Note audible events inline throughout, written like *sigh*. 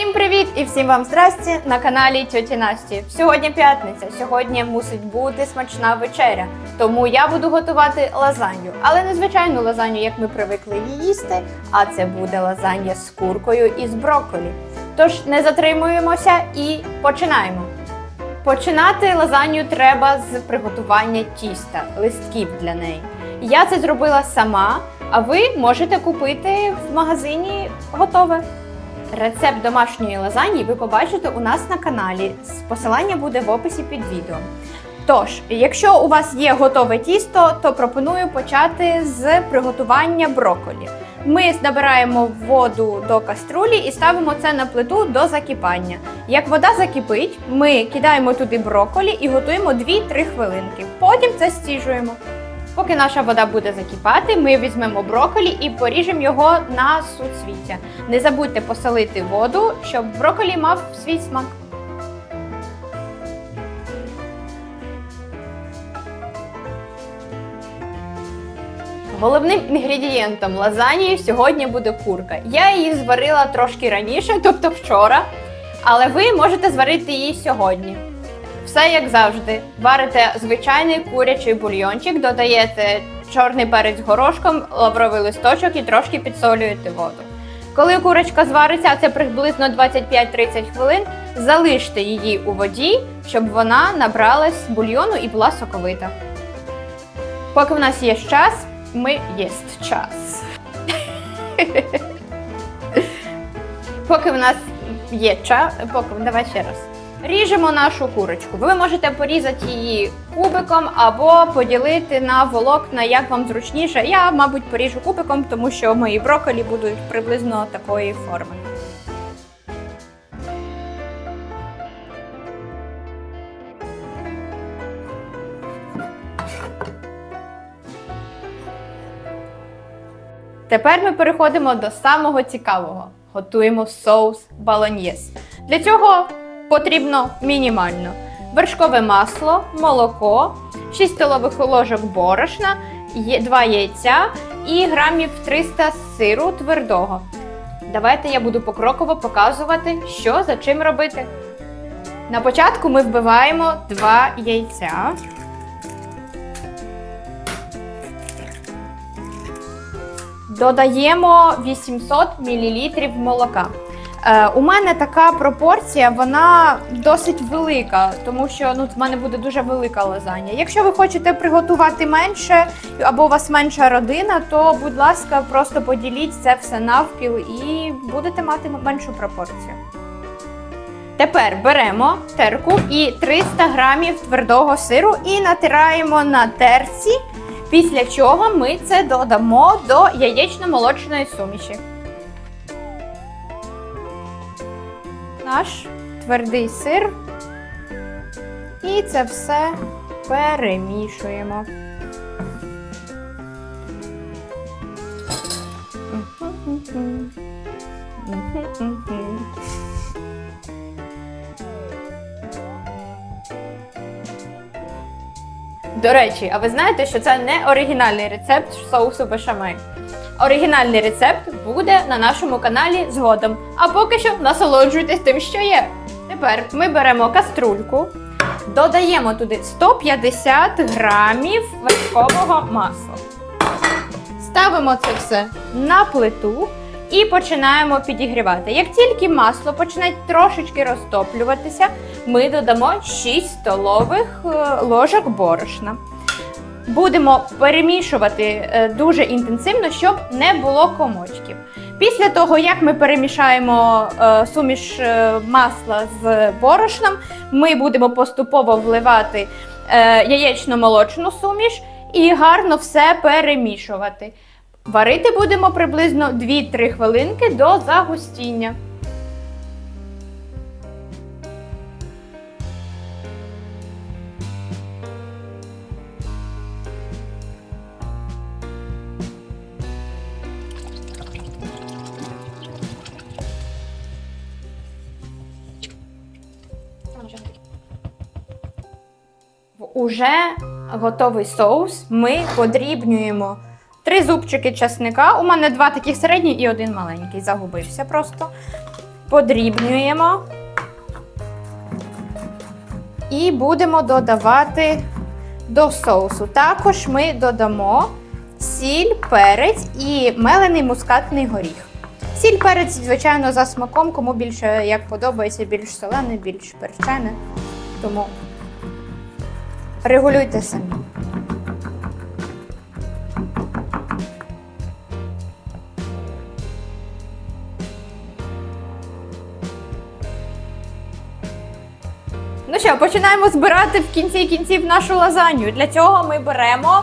Всім привіт і всім вам здрасті на каналі Тьоті Насті. Сьогодні п'ятниця. Сьогодні мусить бути смачна вечеря. Тому я буду готувати лазанью. Але не звичайну лазанью, як ми привикли її їсти, а це буде лазанья з куркою і з брокколі. Тож не затримуємося і починаємо. Починати лазанью треба з приготування тіста, листків для неї. Я це зробила сама, а ви можете купити в магазині готове. Рецепт домашньої лазаньї ви побачите у нас на каналі. Посилання буде в описі під відео. Тож, якщо у вас є готове тісто, то пропоную почати з приготування брокколі. Ми набираємо воду до каструлі і ставимо це на плиту до закипання. Як вода закипить, ми кидаємо туди брокколі і готуємо 2-3 хвилинки. Потім це стіжуємо. Поки наша вода буде закипати, ми візьмемо брокколі і поріжемо його на суцвіття. Не забудьте посолити воду, щоб брокколі мав свій смак. Головним інгредієнтом лазанії сьогодні буде курка. Я її зварила трошки раніше, тобто вчора, але ви можете зварити її сьогодні. Все як завжди. Варите звичайний курячий бульйончик, додаєте чорний перець горошком, лавровий листочок і трошки підсолюєте воду. Коли курочка звариться, це приблизно 25-30 хвилин, залиште її у воді, щоб вона набралась бульйону і була соковита. Поки в нас є час, ми єсть час. *laughs* Поки в нас є час, поки давай ще раз. Ріжемо нашу курочку. Ви можете порізати її кубиком або поділити на волокна, як вам зручніше. Я, мабуть, поріжу кубиком, тому що мої брокколі будуть приблизно такої форми. Тепер ми переходимо до самого цікавого. Готуємо соус балоньєс. Для цього потрібно мінімально вершкове масло, молоко, 6 столових ложок борошна, 2 яйця і грамів 300 сиру твердого. Давайте я буду покроково показувати, що за чим робити. На початку ми вбиваємо 2 яйця. Додаємо 800 мл молока. Е, у мене така пропорція, вона досить велика, тому що ну, в мене буде дуже велика лазанья. Якщо ви хочете приготувати менше або у вас менша родина, то, будь ласка, просто поділіть це все навпіл і будете мати меншу пропорцію. Тепер беремо терку і 300 грамів твердого сиру і натираємо на терці, після чого ми це додамо до яєчно-молочної суміші. Наш твердий сир. І це все перемішуємо. До речі, а ви знаєте, що це не оригінальний рецепт соусу бешамель? Оригінальний рецепт буде на нашому каналі згодом. А поки що насолоджуйтесь тим, що є. Тепер ми беремо каструльку, додаємо туди 150 грамів вершкового масла. Ставимо це все на плиту і починаємо підігрівати. Як тільки масло почне трошечки розтоплюватися, ми додамо 6 столових е, ложок борошна. Будемо перемішувати е, дуже інтенсивно, щоб не було комочків. Після того, як ми перемішаємо е, суміш е, масла з борошном, ми будемо поступово вливати яєчно-молочну суміш і гарно все перемішувати. Варити будемо приблизно 2-3 хвилинки до загустіння. Уже готовий соус ми подрібнюємо три зубчики часника. У мене два таких середні і один маленький. Загубився просто. подрібнюємо і будемо додавати до соусу. Також ми додамо сіль, перець і мелений мускатний горіх. Сіль, перець, звичайно, за смаком, кому більше як подобається, більш солене, більш перчене. Тому регулюйте самі. Ну що, починаємо збирати в кінці кінців нашу лазанью. Для цього ми беремо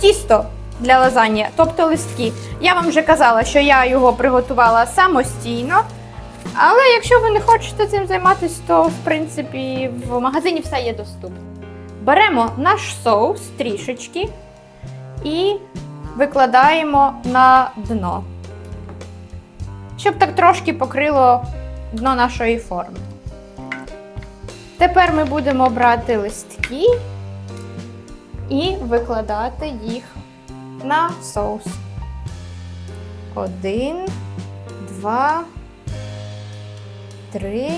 тісто для лазаньї, тобто листки. Я вам вже казала, що я його приготувала самостійно. Але якщо ви не хочете цим займатися, то в принципі в магазині все є доступно. Беремо наш соус трішечки і викладаємо на дно, щоб так трошки покрило дно нашої форми. Тепер ми будемо брати листки і викладати їх на соус. Один, два, три,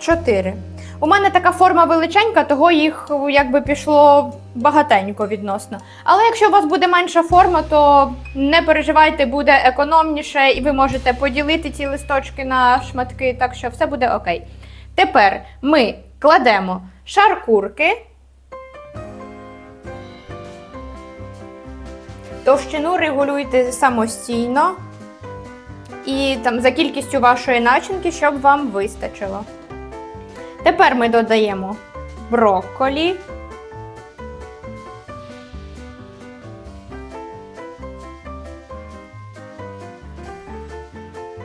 чотири. У мене така форма величенька, того їх якби пішло багатенько відносно. Але якщо у вас буде менша форма, то не переживайте, буде економніше, і ви можете поділити ці листочки на шматки, так що все буде окей. Тепер ми кладемо шар курки. Товщину регулюйте самостійно. І там за кількістю вашої начинки, щоб вам вистачило. Тепер ми додаємо брокколі.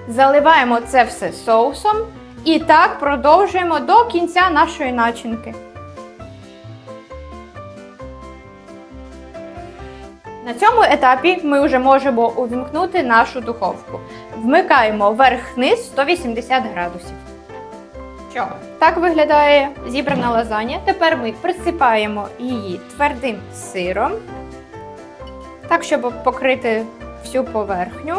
Заливаємо це все соусом і так продовжуємо до кінця нашої начинки. На цьому етапі ми вже можемо увімкнути нашу духовку. Вмикаємо верх-низ 180 градусів. Що? Так виглядає зібрана лазанья. Тепер ми присипаємо її твердим сиром, так, щоб покрити всю поверхню.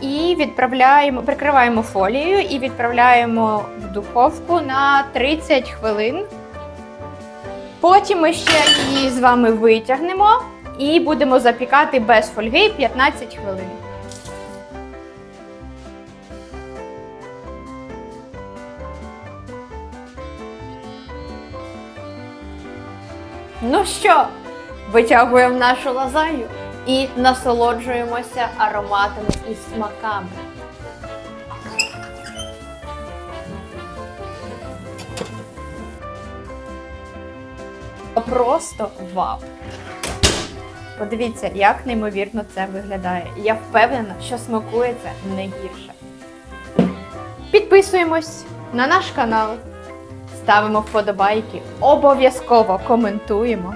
І відправляємо, прикриваємо фолією і відправляємо в духовку на 30 хвилин. Потім ми ще її з вами витягнемо і будемо запікати без фольги 15 хвилин. Ну що, витягуємо нашу лазанью і насолоджуємося ароматами і смаками. Просто вау! Подивіться, як неймовірно це виглядає. Я впевнена, що смакує це не гірше. Підписуємось на наш канал, ставимо вподобайки, обов'язково коментуємо.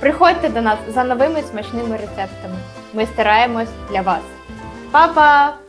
Приходьте до нас за новими смачними рецептами. Ми стараємось для вас. Па-па!